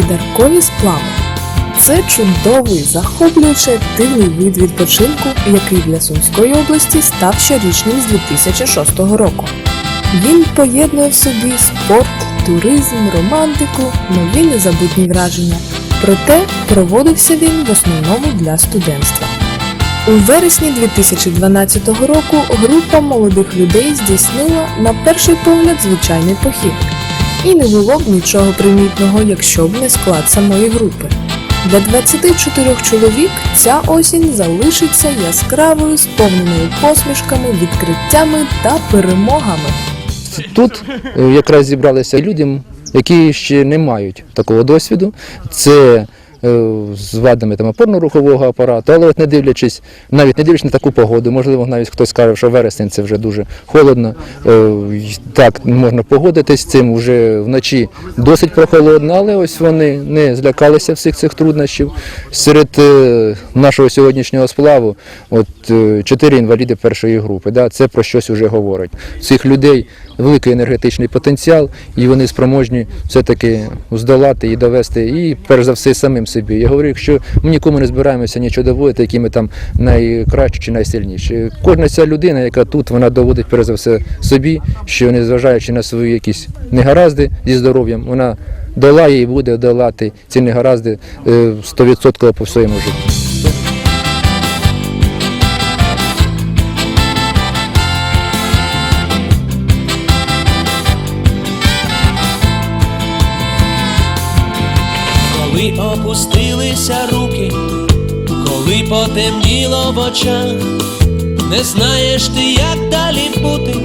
Байдаркові сплави. Це чудовий, захоплюючий активний вид відпочинку, який для Сумської області став щорічним з 2006 року. Він поєднує в собі спорт, туризм, романтику, нові незабутні враження. Проте проводився він в основному для студентства. У вересні 2012 року група молодих людей здійснила на перший погляд звичайний похід. І не було б нічого примітного, якщо б не склад самої групи. Для 24 чоловік ця осінь залишиться яскравою, сповненою посмішками, відкриттями та перемогами. Тут е, якраз зібралися людям, які ще не мають такого досвіду. Це з вадами там, опорно-рухового апарату, але от не дивлячись, навіть не дивлячись на таку погоду, можливо, навіть хтось скаже, що вересень це вже дуже холодно. е, Так, можна погодитись з цим вже вночі досить прохолодно, але ось вони не злякалися всіх цих труднощів. Серед е, нашого сьогоднішнього сплаву от е, чотири інваліди першої групи. Да, це про щось вже говорить. Цих людей великий енергетичний потенціал, і вони спроможні все-таки здолати і довести, і перш за все самим собі. Я говорю, якщо ми нікому не збираємося нічого доводити, які ми там найкращі чи найсильніші. Кожна ця людина, яка тут, вона доводить перш за все собі, що незважаючи на свої якісь негаразди зі здоров'ям, вона долає і буде долати ці негаразди е, 100% по своєму житті. Потемніло в очах, не знаєш ти, як далі бути,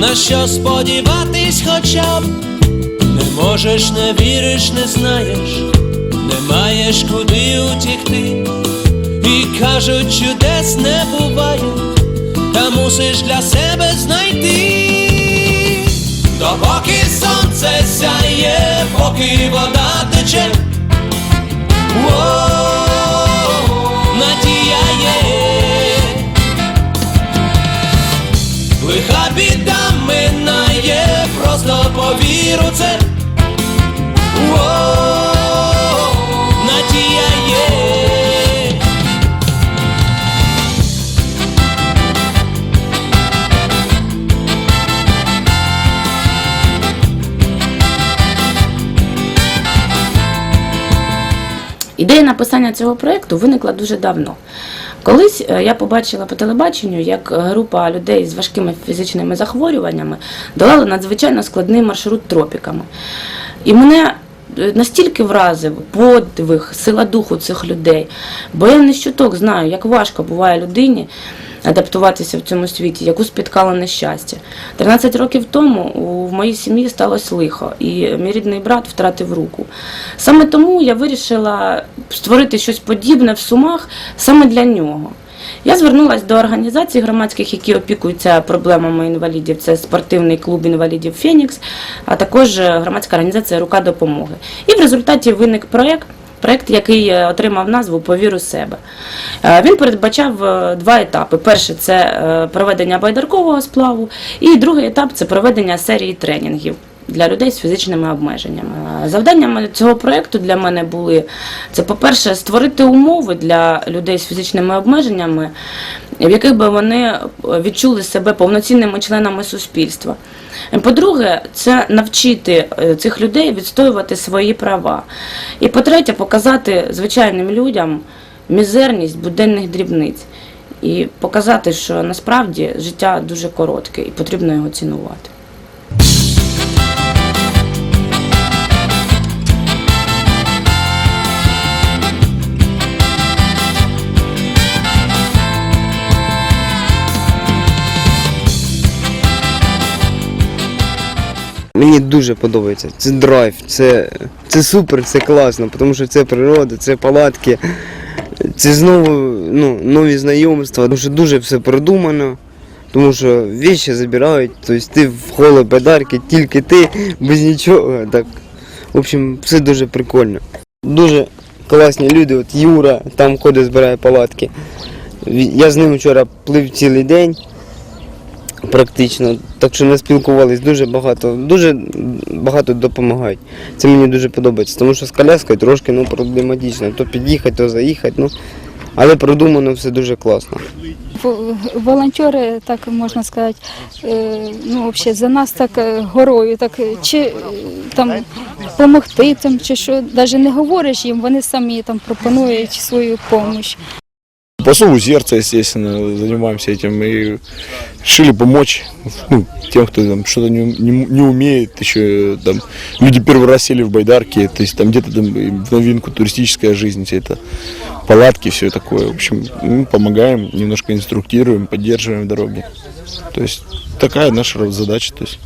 на що сподіватись хоча б, не можеш, не віриш, не знаєш, не маєш куди утікти, і кажуть, чудес не буває, та мусиш для себе знайти. Допоки сонце сяє, поки вода тече. Ідея написання цього проєкту виникла дуже давно. Колись е, я побачила по телебаченню, як група людей з важкими фізичними захворюваннями долала надзвичайно складний маршрут тропіками. І мене е, настільки вразив подвиг, сила духу цих людей, бо я не щуток знаю, як важко буває людині адаптуватися в цьому світі, яку спіткало нещастя. 13 років тому в моїй сім'ї сталося лихо, і мій рідний брат втратив руку. Саме тому я вирішила створити щось подібне в Сумах саме для нього. Я звернулася до організацій громадських, які опікуються проблемами інвалідів. Це спортивний клуб інвалідів Фенікс, а також е, громадська організація Рука допомоги. І в результаті виник проєкт. Проєкт, який е, отримав назву Повір у себе. Е, Він передбачав два етапи. Перший це проведення байдаркового сплаву, і другий етап це проведення серії тренінгів для людей з фізичними обмеженнями. Завданнями цього проєкту для мене були це, по-перше, створити умови для людей з фізичними обмеженнями, в яких би вони е, відчули себе повноцінними членами суспільства. По-друге, це навчити е, цих людей відстоювати свої права. І по-третє, показати звичайним людям мізерність буденних дрібниць і показати, що насправді життя дуже коротке і потрібно його цінувати. Мені дуже подобається. Це драйв, це, це супер, це класно, тому що це природа, це палатки, це знову ну, нові знайомства, тому що дуже все продумано. Тому що віші забирають, тобто ти в холо подарки, тільки ти, без нічого. Так. В общем, все дуже прикольно. Дуже класні люди, от Юра там ходить, збирає палатки. Я з ним вчора плив цілий день. Практично. Так що не спілкувались дуже багато, дуже багато допомагають. Це мені дуже подобається, тому що з коляскою трошки ну, проблематично. То під'їхати, то заїхати. Ну, але продумано все дуже класно. Волонтери, так можна сказати, е, ну, взагалі, за нас так е, горою, так е, чи там допомогти, там, чи що, навіть не говориш їм, вони самі там пропонують свою допомогу. По зову сердца, естественно, занимаемся этим и решили помочь ну, тем, кто там что-то не, не, не умеет, еще там люди первый раз сели в байдарки, то есть там где-то там новинку туристическая жизнь, все это палатки, все такое. В общем, мы помогаем, немножко инструктируем, поддерживаем дороги. То есть такая наша задача. То есть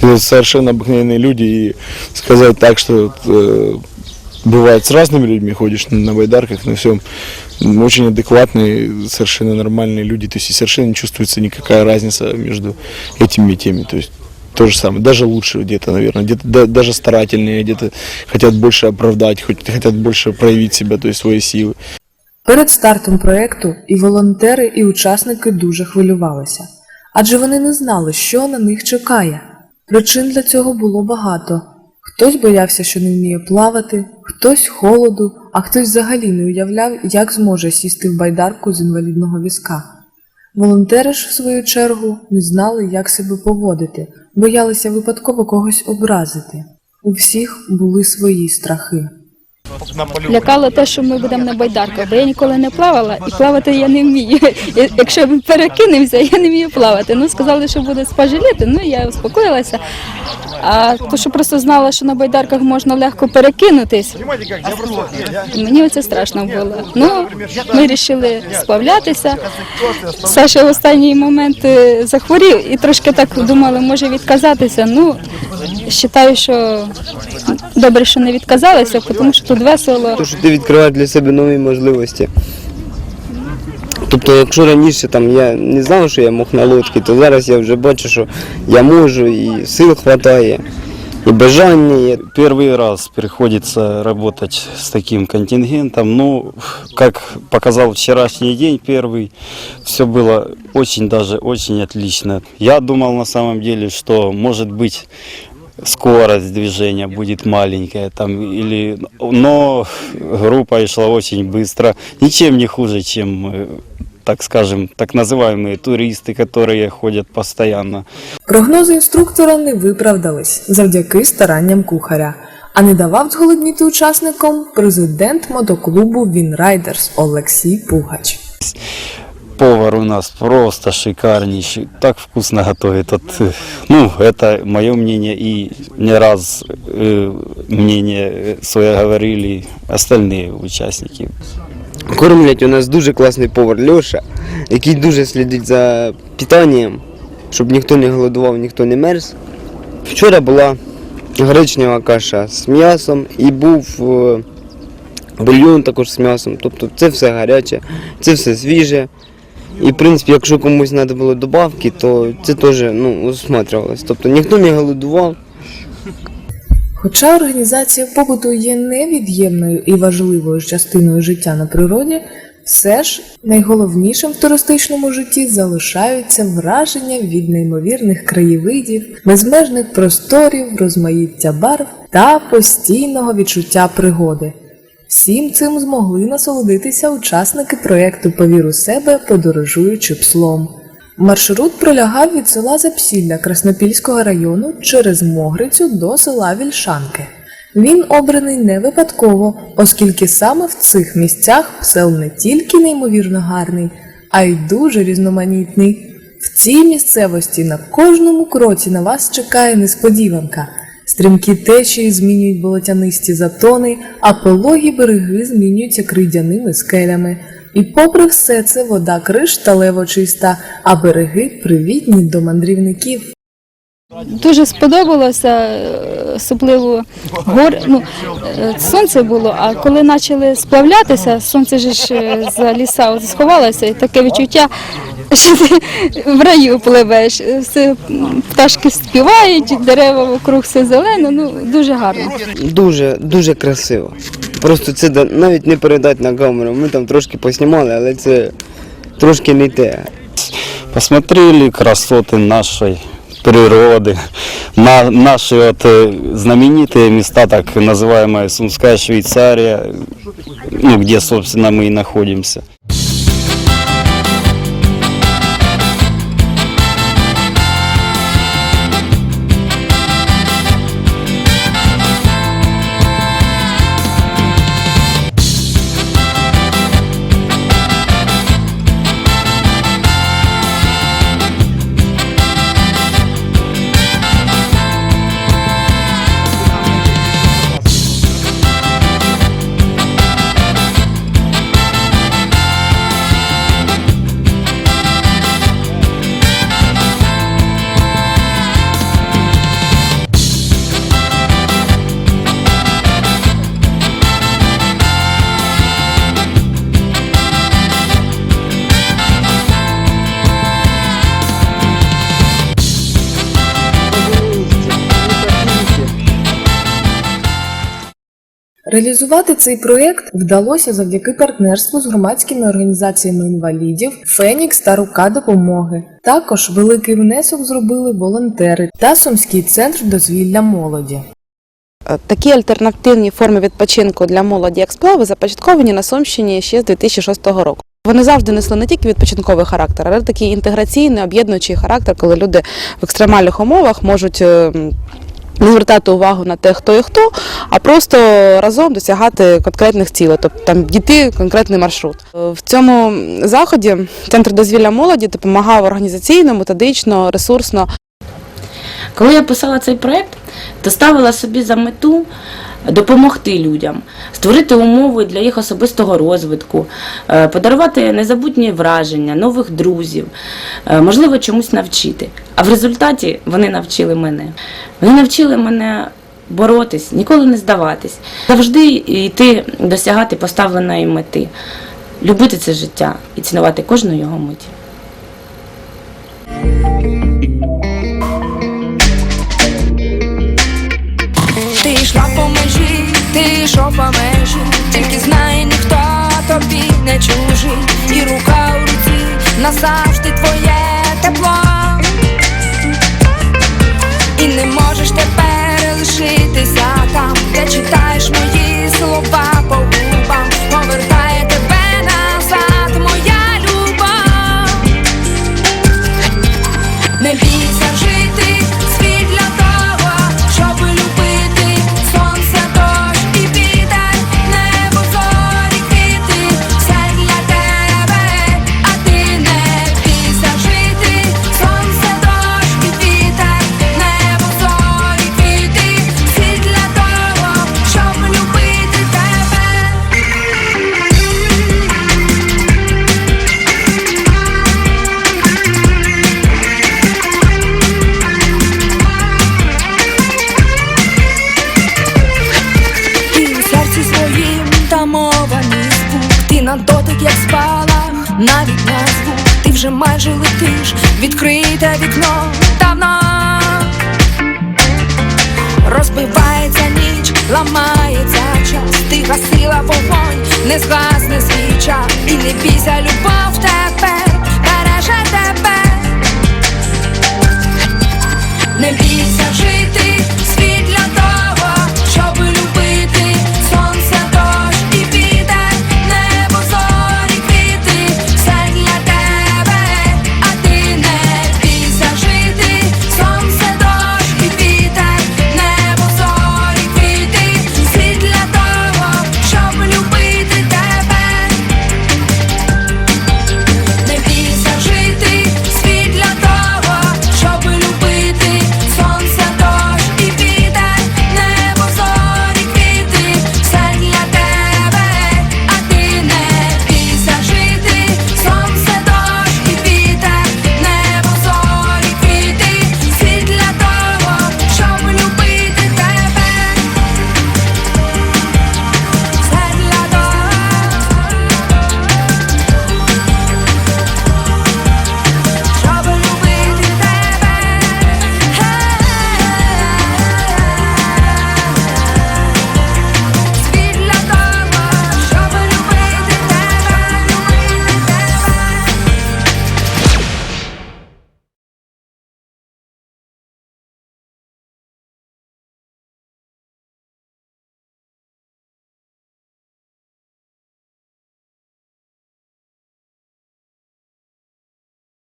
это совершенно обыкновенные люди и сказать так, что э, бывает с разными людьми ходишь на байдарках, на всем. Очень адекватные, совершенно нормальные люди. То есть и совершенно не чувствуется никакая разница между этими и теми. То есть то же самое, даже лучше где-то, наверное, где-то да- даже старательнее, где-то хотят больше оправдать, хоть хотят больше проявить себя, то есть свои силы. Перед стартом проекту і волонтери, і учасники дуже хвилювалися, адже вони не знали, що на них чекає. Причин для цього було багато. Хтось боявся, що не вміє плавати, хтось холоду, а хтось взагалі не уявляв, як зможе сісти в байдарку з інвалідного візка. Волонтери ж, в свою чергу, не знали, як себе поводити, боялися випадково когось образити. У всіх були свої страхи. Лякало те, що ми будемо на байдарках, бо я ніколи не плавала і плавати я не вмію. Якщо б перекинувся, я не вмію плавати. Ну, сказали, що буде спожаліти, ну я успокоїлася. А то, що просто знала, що на байдарках можна легко перекинутись, мені оце страшно було. Ну, ми вирішили сплавлятися. Саша в останній момент е, захворів і трошки так думали, може відказатися. Ну, вважаю, що добре, що не відказалися, тому що тут весело. Тому що ти відкриваєш для себе нові можливості. Тобто, якщо раніше там я не знав, що я мог на лодці, то зараз я вже бачу, що я можу і сил вистачає, і бажання є. Первый раз приходится работать с таким контингентом. Ну, как показал вчерашний день первый, все было очень даже очень отлично. Я думал на самом деле, что может быть скорость движения будет маленькая там или но группа и шла очень быстро ничем не хуже чем э, так скажем так называемые туристы которые ходят постоянно Прогнози інструктора не виправдались завдяки старанням кухаря, а не давав зголодніти учасникам президент мотоклубу Вінрайдерс Олексій Пугач. Повар у нас просто шикарнейший, так вкусно готовит. Вот, э, ну, это мое мнение, и не раз э, мнение свое говорили остальные участники. Кормлять у нас дуже класний повар Льоша, який дуже слідить за питанням, щоб ніхто не голодував, ніхто не мерз. Вчора була гречнева каша з м'ясом і був е, бульйон також з м'ясом. Тобто це все гаряче, це все свіже. і в принципі, якщо комусь треба було добавки, то це теж ну, усматрювалось. Тобто ніхто не голодував. Хоча організація побуту є невід'ємною і важливою частиною життя на природі, все ж найголовнішим в туристичному житті залишаються враження від неймовірних краєвидів, безмежних просторів, розмаїття барв та постійного відчуття пригоди. Всім цим змогли насолодитися учасники проєкту Повір у себе, подорожуючи пслом. Маршрут пролягав від села Запсілля Краснопільського району через Могрицю до села Вільшанки. Він обраний не випадково, оскільки саме в цих місцях псел не тільки неймовірно гарний, а й дуже різноманітний. В цій місцевості на кожному кроці на вас чекає несподіванка. Стрімкі течії змінюють болотянисті затони, а пологі береги змінюються крейдяними скелями. І попри все це вода кришталево чиста, а береги привітні до мандрівників. Дуже сподобалося, е, особливо гор. Ну, е, сонце було, а коли почали сплавлятися, сонце ж е, за ліса сховалося, і таке відчуття, в раю пливеш. Е, Все, м, пташки співають, дерева вокруг все зелено, ну дуже гарно. Дуже, дуже красиво. Просто це да- навіть не передати на камеру. Ми там трошки поснімали, але це трошки не те. посмотрели красоты нашей природы, на наши вот э, знаменитые места, так называемая Сумская Швейцария, ну, где, собственно, мы и находимся. Реалізувати цей проєкт вдалося завдяки партнерству з громадськими організаціями інвалідів Фенікс та Рука допомоги. Також великий внесок зробили волонтери та Сумський центр дозвілля молоді. Е, Такі альтернативні форми відпочинку для молоді як сплави започатковані на Сумщині ще з 2006 року. Вони завжди несли не тільки відпочинковий характер, але такий інтеграційний, об'єднуючий характер, коли люди в екстремальних умовах можуть. Не звертати увагу на те, хто і хто, а просто разом досягати конкретних цілей, тобто там діти конкретний маршрут. Е, В цьому заході центр дозвілля молоді допомагав організаційно, методично, ресурсно Коли я писала цей проект, то ставила собі за мету допомогти людям, створити умови для їх особистого розвитку, е, подарувати незабутні враження, нових друзів, е, можливо, чомусь навчити. А в результаті вони навчили мене. Вони навчили мене боротись, ніколи не здаватись, завжди йти досягати поставленої мети, любити це життя і цінувати кожну його мить. Ти йшла по ти йшов по межі, тільки знай, ніхто тобі не чужий, і рука у руці назавжди твоє тепло. І не можеш тепер лишитися там, де читаєш мої слова навіть на звук ти вже майже летиш, відкрите вікно давно розбивається ніч, ламається час, ти гасила вогонь, не згасне свіча, і не бійся, любов тепер береже тебе, не бійся жити